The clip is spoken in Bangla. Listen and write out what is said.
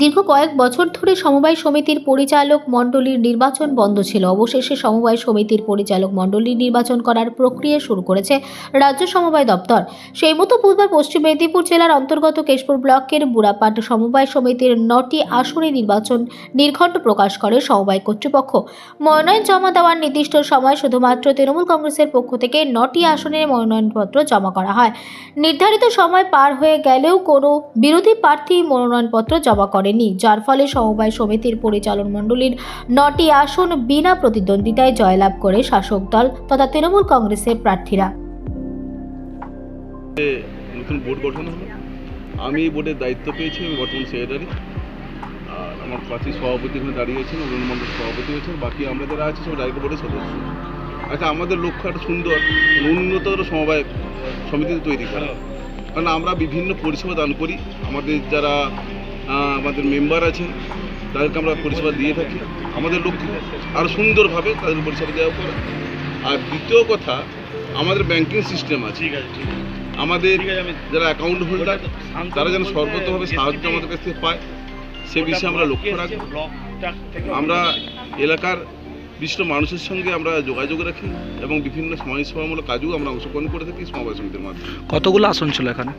দীর্ঘ কয়েক বছর ধরে সমবায় সমিতির পরিচালক মণ্ডলীর নির্বাচন বন্ধ ছিল। অবশেষে সমবায় সমিতির পরিচালক মণ্ডলীর নির্বাচন করার প্রক্রিয়া শুরু করেছে রাজ্য সমবায় দপ্তর। সেই মতো বুধবার পশ্চিম মেদিনীপুর জেলার অন্তর্গত কেশপুর ব্লকের বুড়াপাট সমবায় সমিতির নটি আসনে নির্বাচন নির্ঘণ্ট প্রকাশ করে সমবায় কর্তৃপক্ষ। মনোনয়ন জমা দেওয়ার নির্দিষ্ট সময় শুধুমাত্র তৃণমূল কংগ্রেসের পক্ষ থেকে নটি আসনের মনোনয়নপত্র জমা করা হয়। নির্ধারিত সময় পার হয়ে গেলেও কোনো বিরোধী প্রার্থী মনোনয়নপত্র জমা করেনি, যার ফলে সমবায় সমিতির পরিচালন মণ্ডলীর নটি আসন বিনা প্রতিদ্বন্দ্বিতায় জয়লাভ করে শাসক দল তথা তৃণমূল কংগ্রেসের প্রার্থীরা। নতুন গঠন হলো। আমি এই বোর্ডের দায়িত্ব পেয়েছি, আমি বর্তমান সেক্রেটারি আর আমার পাশে সভাপতি এখানে দাঁড়িয়েছেন অরুণ মণ্ডল সভাপতি হয়েছেন, বাকি আমরা যারা আছি সব ডাইরেক্ট বোর্ডের সদস্য। আচ্ছা আমাদের লক্ষ্য একটা সুন্দর উন্নততর সমবায় সমিতি তৈরি করা। কারণ আমরা বিভিন্ন পরিষেবা দান করি। আমাদের যারা আমাদের মেম্বার আছেন তাদেরকে আমরা পরিষেবা দিয়ে থাকি। আমাদের লক্ষ্য আরও সুন্দরভাবে তাদের পরিষেবা দেওয়া করা আর দ্বিতীয় কথা আমাদের ব্যাংকিং সিস্টেম আছে। ঠিক আছে ঠিক আছে। আমাদের যারা অ্যাকাউন্ট হোল্ডার তারা যেন সর্বতভাবে সাহায্য আমাদের কাছ থেকে পায় সে বিষয়ে আমরা লক্ষ্য রাখি আমরা এলাকার বিশিষ্ট মানুষের সঙ্গে আমরা যোগাযোগ রাখি এবং বিভিন্ন সমাজসেবামূলক কাজেও আমরা অংশগ্রহণ করে থাকি সমবায় সমিতির মাধ্যমে। কতগুলো আসন ছিল এখানে?